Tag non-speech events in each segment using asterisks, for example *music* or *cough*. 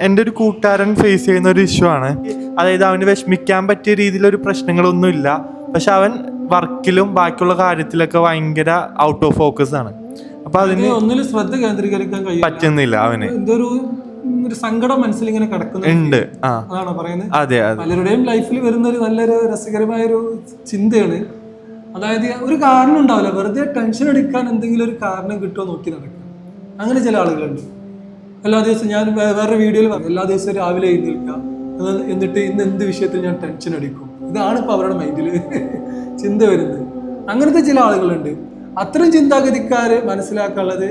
എന്റെ ഒരു കൂട്ടുകാരൻ ഫേസ് ചെയ്യുന്ന ഒരു ഇഷ്യൂ ആണ്. അതായത് അവന് വിഷമിക്കാൻ പറ്റിയ രീതിയിലൊരു പ്രശ്നങ്ങളൊന്നുമില്ല. പക്ഷെ അവൻ വർക്കിലും ബാക്കിയുള്ള കാര്യത്തിലൊക്കെ ഭയങ്കര ഔട്ട് ഓഫ് ഫോക്കസ് ആണ്. അപ്പൊ അതിന് ഒന്നിലും ശ്രദ്ധ കേന്ദ്രീകരിക്കാൻ കഴിയും പറ്റുന്നില്ല അവന്. എന്തോ ഒരു സങ്കടം മനസ്സിൽ ഇങ്ങനെ കിടക്കുന്നുണ്ട് അതാണ് പറയുന്നത്? അതെ പലരുടെയും ലൈഫിൽ വരുന്ന ഒരു നല്ലൊരു രസകരമായ ഒരു ചിന്തയാണ് അതായത് ഒരു കാരണം ഉണ്ടാവില്ല. വെറുതെ ടെൻഷൻ എടുക്കാൻ എന്തെങ്കിലും ഒരു കാരണം കിട്ടുമോ നോക്കി നടക്കുക. അങ്ങനെ ചില ആളുകളുണ്ട്. എല്ലാ ദിവസവും ഞാൻ വേറെ വീഡിയോയിൽ പറഞ്ഞു എല്ലാ ദിവസവും രാവിലെ എഴുന്നേൽക്കാം എന്ന് എന്നിട്ട് ഇന്ന് എന്ത് വിഷയത്തിൽ ഞാൻ ടെൻഷൻ അടിക്കും? ഇതാണ് ഇപ്പോൾ അവരുടെ മൈൻഡിൽ *laughs* ചിന്ത വരുന്നത്. അങ്ങനത്തെ ചില ആളുകളുണ്ട്. അത്തരം ചിന്താഗതിക്കാര് മനസ്സിലാക്കാനുള്ളത്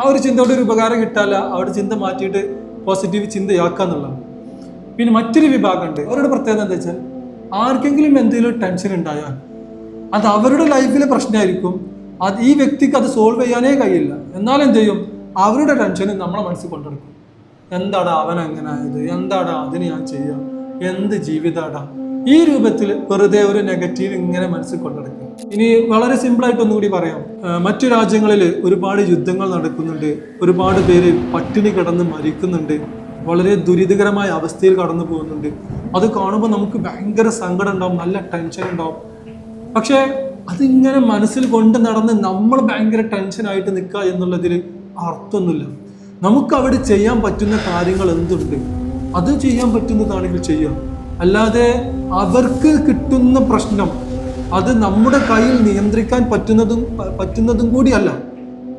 ആ ഒരു ചിന്തയുടെ ഒരു ഉപകാരം കിട്ടാല്ല അവരുടെ ചിന്ത മാറ്റിയിട്ട് പോസിറ്റീവ് ചിന്തയാക്കുക എന്നുള്ളതാണ്. പിന്നെ മറ്റൊരു വിഭാഗമുണ്ട്. അവരുടെ പ്രത്യേകത എന്താ വെച്ചാൽ ആർക്കെങ്കിലും എന്തെങ്കിലും ടെൻഷൻ ഉണ്ടായാൽ അത് അവരുടെ ലൈഫിലെ പ്രശ്നമായിരിക്കും. അത് ഈ വ്യക്തിക്ക് അത് സോൾവ് ചെയ്യാനേ കഴിയില്ല. എന്നാൽ എന്ത് ചെയ്യും? അവരുടെ ടെൻഷനും നമ്മളെ മനസ്സിൽ കൊണ്ടെടുക്കും. എന്താടാ അവൻ അങ്ങനെ ആയത് എന്താടാ അതിന് ഞാൻ ചെയ്യാം? എന്ത് ജീവിതാടാ? ഈ രൂപത്തിൽ വെറുതെ ഒരു നെഗറ്റീവ് ഇങ്ങനെ മനസ്സിൽ കൊണ്ടെടുക്കും. ഇനി വളരെ സിമ്പിളായിട്ട് ഒന്നുകൂടി പറയാം. മറ്റു രാജ്യങ്ങളിൽ ഒരുപാട് യുദ്ധങ്ങൾ നടക്കുന്നുണ്ട്. ഒരുപാട് പേര് പട്ടിണി കിടന്ന് മരിക്കുന്നുണ്ട്. വളരെ ദുരിതകരമായ അവസ്ഥയിൽ കടന്നു പോകുന്നുണ്ട്. അത് കാണുമ്പോൾ നമുക്ക് ഭയങ്കര സങ്കടം ഉണ്ടാവും നല്ല ടെൻഷൻ ഉണ്ടാവും. പക്ഷേ അതിങ്ങനെ മനസ്സിൽ കൊണ്ട് നടന്ന് നമ്മൾ ഭയങ്കര ടെൻഷനായിട്ട് നിൽക്കുക എന്നുള്ളതിൽ അർത്ഥമൊന്നുമില്ല. നമുക്ക് അവിടെ ചെയ്യാൻ പറ്റുന്ന കാര്യങ്ങൾ എന്തുണ്ട്? അത് ചെയ്യാൻ പറ്റുന്നതാണെങ്കിൽ ചെയ്യാം അല്ലാതെ അവർക്ക് കിട്ടുന്ന പ്രശ്നം അത് നമ്മുടെ കയ്യിൽ നിയന്ത്രിക്കാൻ പറ്റുന്നതും പറ്റുന്നതും കൂടിയല്ല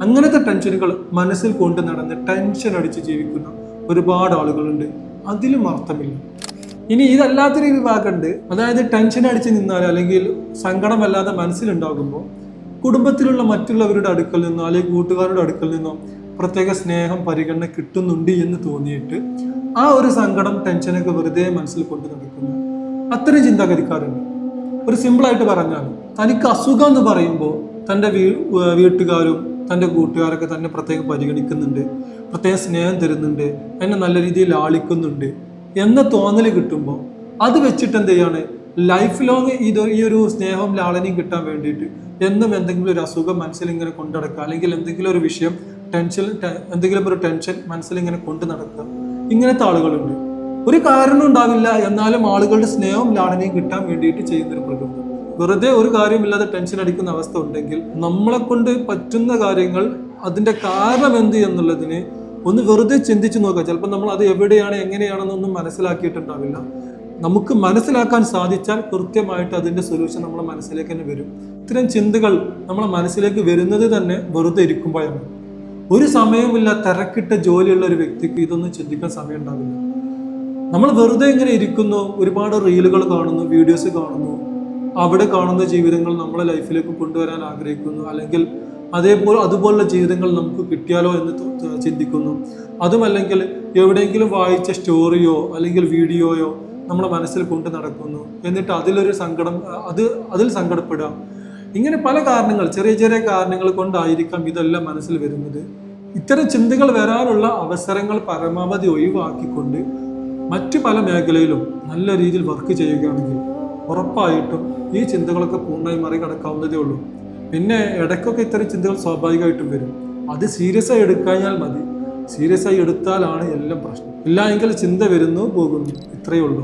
അങ്ങനത്തെ ടെൻഷനുകൾ മനസ്സിൽ കൊണ്ട് നടന്ന് ടെൻഷൻ അടിച്ച് ജീവിക്കുന്ന ഒരുപാട് ആളുകളുണ്ട്. അതിലും അർത്ഥമില്ല. ഇനി ഇതല്ലാത്തൊരു വിഭാഗമുണ്ട്. അതായത് ടെൻഷൻ അടിച്ച് നിന്നാൽ അല്ലെങ്കിൽ സങ്കടമല്ലാതെ മനസ്സിലുണ്ടാകുമ്പോൾ കുടുംബത്തിലുള്ള മറ്റുള്ളവരുടെ അടുക്കൽ നിന്നോ അല്ലെങ്കിൽ കൂട്ടുകാരുടെ അടുക്കൽ നിന്നോ പ്രത്യേക സ്നേഹം പരിഗണന കിട്ടുന്നുണ്ട് എന്ന് തോന്നിയിട്ട് ആ ഒരു സങ്കടം ടെൻഷനൊക്കെ വെറുതെ മനസ്സിൽ കൊണ്ട് നടക്കുന്നു. അത്രയും ചിന്താഗതിക്കാരുണ്ട്. ഒരു സിമ്പിളായിട്ട് പറഞ്ഞാൽ തനിക്ക് അസുഖം എന്ന് പറയുമ്പോൾ തന്റെ വീ വീട്ടുകാരും തന്റെ കൂട്ടുകാരൊക്കെ തന്നെ പ്രത്യേകം പരിഗണിക്കുന്നുണ്ട്. പ്രത്യേകം സ്നേഹം തരുന്നുണ്ട്. എന്നെ നല്ല രീതിയിൽ ആളിക്കുന്നുണ്ട് എന്ന തോന്നൽ കിട്ടുമ്പോൾ അത് വെച്ചിട്ട് എന്ത് ചെയ്യാണ് ലൈഫ് ലോങ് ഇത് ഈ ഒരു സ്നേഹവും ലാളനയും കിട്ടാൻ വേണ്ടിയിട്ട് എന്നും എന്തെങ്കിലും ഒരു അസുഖം മനസ്സിൽ ഇങ്ങനെ കൊണ്ടുനടക്കുക അല്ലെങ്കിൽ എന്തെങ്കിലും ഒരു വിഷയം ടെൻഷൻ എന്തെങ്കിലും ഒരു ടെൻഷൻ മനസ്സിൽ ഇങ്ങനെ കൊണ്ടു നടക്കുക. ഇങ്ങനത്തെ ആളുകളുണ്ട്. ഒരു കാരണം ഉണ്ടാവില്ല. എന്നാലും ആളുകളുടെ സ്നേഹവും ലാളനയും കിട്ടാൻ വേണ്ടിയിട്ട് ചെയ്യുന്ന ഒരു പ്രകൃതം. വെറുതെ ഒരു കാര്യമില്ലാതെ ടെൻഷൻ അടിക്കുന്ന അവസ്ഥ ഉണ്ടെങ്കിൽ നമ്മളെ കൊണ്ട് പറ്റുന്ന കാര്യങ്ങൾ അതിന്റെ കാരണം എന്ത് എന്നുള്ളതിന് ഒന്ന് വെറുതെ ചിന്തിച്ചു നോക്കുക. ചിലപ്പോൾ നമ്മൾ അത് എവിടെയാണ് എങ്ങനെയാണെന്നൊന്നും മനസ്സിലാക്കിയിട്ടുണ്ടാവില്ല. നമുക്ക് മനസ്സിലാക്കാൻ സാധിച്ചാൽ കൃത്യമായിട്ട് അതിന്റെ സൊല്യൂഷൻ നമ്മുടെ മനസ്സിലേക്ക് തന്നെ വരും. ഇത്തരം ചിന്തകൾ നമ്മുടെ മനസ്സിലേക്ക് വരുന്നത് തന്നെ വെറുതെ ഇരിക്കുമ്പോഴാണ്. ഒരു സമയമില്ല തിരക്കിട്ട ജോലിയുള്ള ഒരു വ്യക്തിക്ക് ഇതൊന്നും ചിന്തിക്കാൻ സമയം ഉണ്ടാവില്ല നമ്മൾ വെറുതെ ഇങ്ങനെ ഇരിക്കുന്നു ഒരുപാട് റീലുകൾ കാണുന്നു വീഡിയോസ് കാണുന്നു. അവിടെ കാണുന്ന ജീവിതങ്ങൾ നമ്മളെ ലൈഫിലേക്ക് കൊണ്ടുവരാൻ ആഗ്രഹിക്കുന്നു. അല്ലെങ്കിൽ അതേപോലെ അതുപോലുള്ള ജീവിതങ്ങൾ നമുക്ക് കിട്ടിയാലോ എന്ന് ചിന്തിക്കുന്നു. അതുമല്ലെങ്കിൽ എവിടെയെങ്കിലും വായിച്ച സ്റ്റോറിയോ അല്ലെങ്കിൽ വീഡിയോയോ നമ്മളെ മനസ്സിൽ കൊണ്ട് നടക്കുന്നു. എന്നിട്ട് അതിലൊരു സങ്കടം അത് അതിൽ സങ്കടപ്പെടുക. ഇങ്ങനെ പല കാരണങ്ങൾ ചെറിയ ചെറിയ കാരണങ്ങൾ കൊണ്ടായിരിക്കാം ഇതെല്ലാം മനസ്സിൽ വരുന്നത്. ഇത്തരം ചിന്തകൾ വരാനുള്ള അവസരങ്ങൾ പരമാവധി ഒഴിവാക്കിക്കൊണ്ട് മറ്റു പല മേഖലയിലും നല്ല രീതിയിൽ വർക്ക് ചെയ്യുകയാണെങ്കിൽ ഉറപ്പായിട്ടും ഈ ചിന്തകളൊക്കെ പൂർണമായി മറികടക്കാവുന്നതേ ഉള്ളൂ. പിന്നെ ഇടയ്ക്കൊക്കെ ഇത്തരം ചിന്തകൾ സ്വാഭാവികമായിട്ടും വരും. അത് സീരിയസ് ആയി എടുക്കഴിഞ്ഞാൽ മതി. സീരിയസ് ആയി എടുത്താലാണ് എല്ലാം പ്രശ്നം. ഇല്ല എങ്കിൽ ചിന്ത വരുന്നു പോകുന്നു. ഇത്രയേ ഉള്ളൂ.